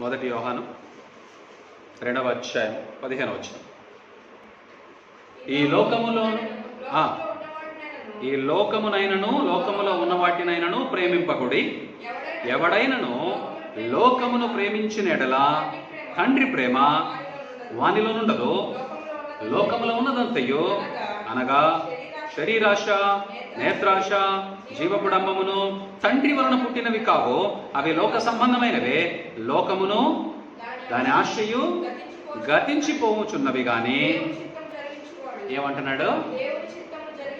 మొదటి యోహాను రెండవ అధ్యాయం పదిహేను వచ్చిన ఈ లోకములో ఆ, ఈ లోకమునైనను లోకములో ఉన్న వాటినైనను ప్రేమింపకుడి ఎవడైనను లోకమును ప్రేమించిన ఎడల తండ్రి ప్రేమ వానిలోనుండదు లోకములో ఉన్నదంతయో అనగా శరీరాశ నేత్రాశ జీవపుడంబమును తండ్రి వలన పుట్టినవి కావు. అవి లోక సంబంధమైనవే. లోకమును దాని ఆశయు గతించిపోవచ్చున్నవి గాని. ఏమంటున్నాడు?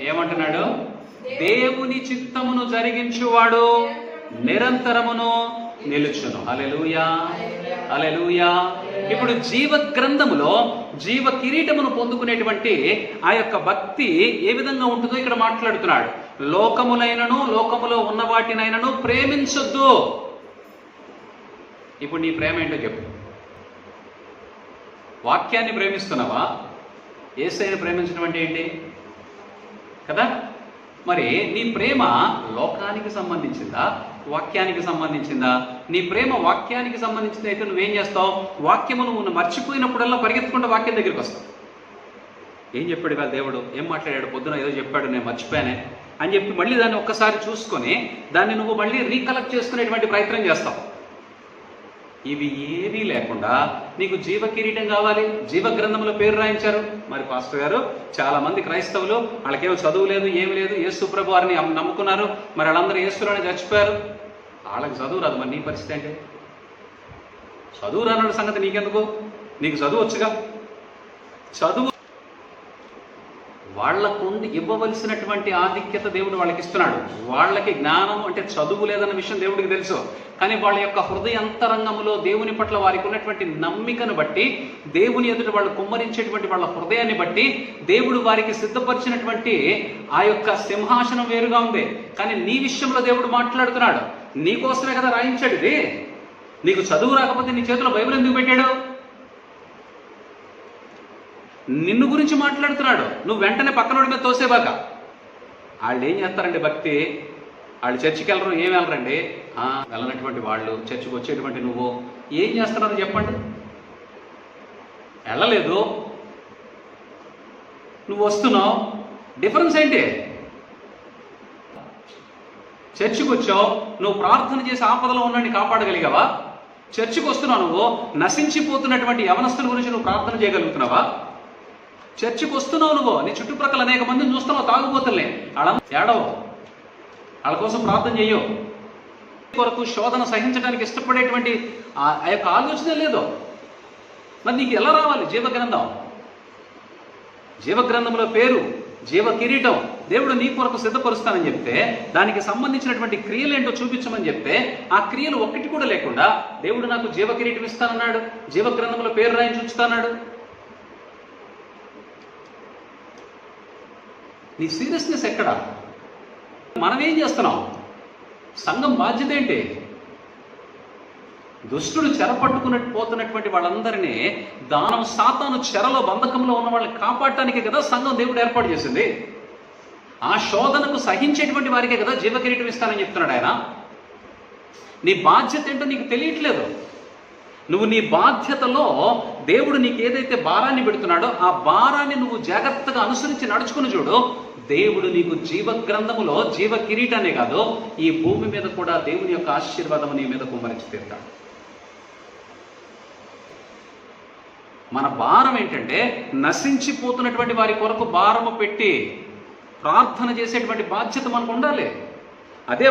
ఏమంటున్నాడు? దేవుని చిత్తమును జరిగించువాడు నిరంతరమును నిలుచును. అలెలుయా అలెలుయా ఇప్పుడు జీవ గ్రంథములో జీవ కిరీటమును పొందుకునేటువంటి ఆ యొక్క భక్తి ఏ విధంగా ఉంటుందో ఇక్కడ మాట్లాడుతున్నాడు. లోకములైనను లోకములో ఉన్న వాటినైనను ప్రేమించొద్దు. ఇప్పుడు నీ ప్రేమ ఏంటో చెప్పు. వాక్యాన్ని ప్రేమిస్తున్నావా? ఏసైని ప్రేమించడం అంటే ఏంటి? కదా? మరి నీ ప్రేమ లోకానికి సంబంధించిందా? వాక్యానికి సంబంధించిందా? నీ ప్రేమ వాక్యానికి సంబంధించింది అయితే నువ్వేం చేస్తావు? వాక్యము నువ్వు మర్చిపోయినప్పుడల్లా పరిగెత్తుకుంటే వాక్యం దగ్గరికి వస్తావు. ఏం చెప్పాడు ఇవాళ దేవుడు? ఏం మాట్లాడాడు? పొద్దున ఏదో చెప్పాడు నేను మర్చిపోయానే అని చెప్పి మళ్ళీ దాన్ని ఒక్కసారి చూసుకొని దాన్ని నువ్వు మళ్ళీ రీకలెక్ట్ చేసుకునేటువంటి ప్రయత్నం చేస్తావు. ఇవి ఏవీ లేకుండా నీకు జీవ కిరీటం కావాలి. జీవ గ్రంథంలో పేరు రాయించారు. మరి పాస్టర్ గారు చాలా మంది క్రైస్తవులు వాళ్ళకేం చదువు లేదు ఏమి లేదు. యేసు ప్రభు వారిని నమ్ముకున్నారు. మరి వాళ్ళందరూ యేసులోనే చచ్చిపోయారు. వాళ్ళకి చదువు రాదు మరి నీ పరిస్థితి ఏంటి? చదువు రానున్న సంగతి నీకెందుకు? నీకు చదువు వచ్చుగా. చదువు వాళ్ళకు ఇవ్వవలసినటువంటి ఆధిక్యత దేవుడు వాళ్ళకి ఇస్తున్నాడు వాళ్ళకి జ్ఞానం అంటే చదువు లేదన్న విషయం దేవుడికి తెలుసు. కానీ వాళ్ళ యొక్క హృదయ అంతరంగములో దేవుని పట్ల వారికి ఉన్నటువంటి నమ్మికను బట్టి దేవుని ఎదుట వాళ్ళు కుమ్మరించేటువంటి వాళ్ళ హృదయాన్ని బట్టి దేవుడు వారికి సిద్ధపరిచినటువంటి ఆ యొక్క సింహాసనం వేరుగా ఉంది. కానీ నీ విషయంలో దేవుడు మాట్లాడుతున్నాడు. నీకోసమే కదా రాయించాడు ఇది. నీకు చదువు రాకపోతే నీ చేతిలో బైబిల్ ఎందుకు పెట్టాడు? నిన్ను గురించి మాట్లాడుతున్నాడు. నువ్వు వెంటనే పక్కనోడి మీద తోసేవాక వాళ్ళు ఏం చేస్తారండి భక్తి? వాళ్ళు చర్చికి వెళ్ళరు ఏం వెళ్ళరండి? వెళ్ళనటువంటి వాళ్ళు చర్చికి వచ్చేటువంటి నువ్వు ఏం చేస్తున్నారో చెప్పండి. వెళ్ళలేదు. నువ్వు వస్తున్నావు. డిఫరెన్స్ ఏంటి? చర్చికి వచ్చావు నువ్వు ప్రార్థన చేసి ఆపదలో ఉన్నాన్ని కాపాడగలిగావా? చర్చికి వస్తున్నావు నువ్వు నశించిపోతున్నటువంటి యవనస్తుల గురించి నువ్వు ప్రార్థన చేయగలుగుతున్నావా? చర్చికి వస్తున్నావు నువ్వు. నీ చుట్టుప్రక్కల అనేక మందిని చూస్తున్నావు తాగుబోతులే అలా ఏడవు. వాళ్ళ కోసం ప్రార్థన చెయ్యవు కొరకు శోధన సహించడానికి ఇష్టపడేటువంటి ఆ యొక్క ఆలోచన లేదు. మరి నీకు ఎలా రావాలి? జీవగ్రంథం. జీవగ్రంథంలో పేరు జీవ కిరీటం దేవుడు నీ కొరకు సిద్ధపరుస్తానని చెప్తే దానికి సంబంధించినటువంటి క్రియలు ఏంటో చూపించమని చెప్తే ఆ క్రియలు ఒక్కటి కూడా లేకుండా దేవుడు నాకు జీవ కిరీటం ఇస్తానన్నాడు జీవగ్రంథంలో పేరు రాయించి ఉంచుతాన్నాడు నీ సీరియస్నెస్ ఎక్కడ? మనం ఏం చేస్తున్నాం? సంఘం బాధ్యత ఏంటి? దుష్టుడు చెర పట్టుకున్నట్టు పోతున్నటువంటి వాళ్ళందరినీ దానం సాతాను చెరలో బంధకంలో ఉన్న వాళ్ళని కాపాడటానికి కదా సంఘం దేవుడు ఏర్పాటు చేసింది. ఆ శోధనకు సహించేటువంటి వారికే కదా జీవకిరీటం ఇస్తానని చెప్తున్నాడు ఆయన. నీ బాధ్యత ఏంటో నీకు తెలియట్లేదు. నువ్వు నీ బాధ్యతలో దేవుడు నీకు ఏదైతే భారాన్ని పెడుతున్నాడో ఆ భారాన్ని నువ్వు జాగ్రత్తగా అనుసరించి నడుచుకుని చూడు. దేవుడు నీకు జీవ గ్రంథములో జీవ కిరీటానే కాదు ఈ భూమి మీద కూడా దేవుని యొక్క ఆశీర్వాదం నీ మీద కుమ్మరించి తీరుతాడు. మన భారం ఏంటంటే నశించిపోతున్నటువంటి వారి కొరకు భారము పెట్టి ప్రార్థన చేసేటువంటి బాధ్యత మనకు ఉండాలి.